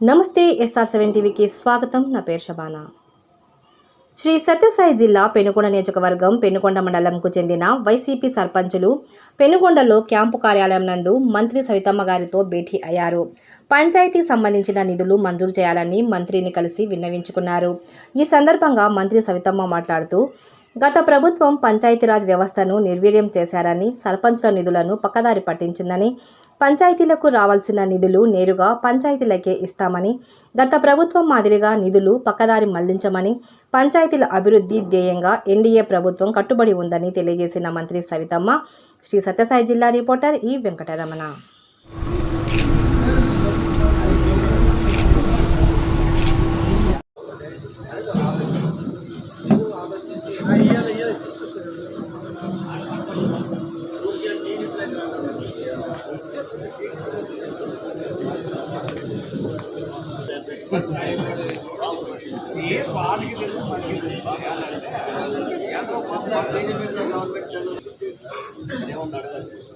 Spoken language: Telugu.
నమస్తే ఎస్ఆర్ సెవెన్ టీవీకి స్వాగతం. నా పేరు షబానా శ్రీ సత్యసాయి జిల్లా పెనుకొండ నియోజకవర్గం పెనుకొండ మండలంకు చెందిన వైసీపీ సర్పంచులు పెనుకొండలో క్యాంపు కార్యాలయం నందు మంత్రి సవితమ్మ గారితో భేటీ అయ్యారు. పంచాయతీకి సంబంధించిన నిధులు మంజూరు చేయాలని మంత్రిని కలిసి విన్నవించుకున్నారు. ఈ సందర్భంగా మంత్రి సవితమ్మ మాట్లాడుతూ గత ప్రభుత్వం పంచాయతీరాజ్ వ్యవస్థను నిర్వీర్యం చేశారని సర్పంచ్ల నిధులను పక్కదారి పట్టించిందని పంచాయతీలకు రావాల్సిన నిధులు నేరుగా పంచాయతీలకే ఇస్తామని గత ప్రభుత్వం మాదిరిగా నిధులు పక్కదారి మళ్ళించమని పంచాయతీల అభివృద్ధి ధ్యేయంగా ఎన్డీఏ ప్రభుత్వం కట్టుబడి ఉందని తెలియజేసిన మంత్రి సవితమ్మ శ్రీ సత్యసాయి జిల్లా రిపోర్టర్ ఈ వెంకటరమణ. ఏ పాటకి తెలుసు మనకి తెలుసు గవర్నమెంట్ ఏమన్నా అడగాలి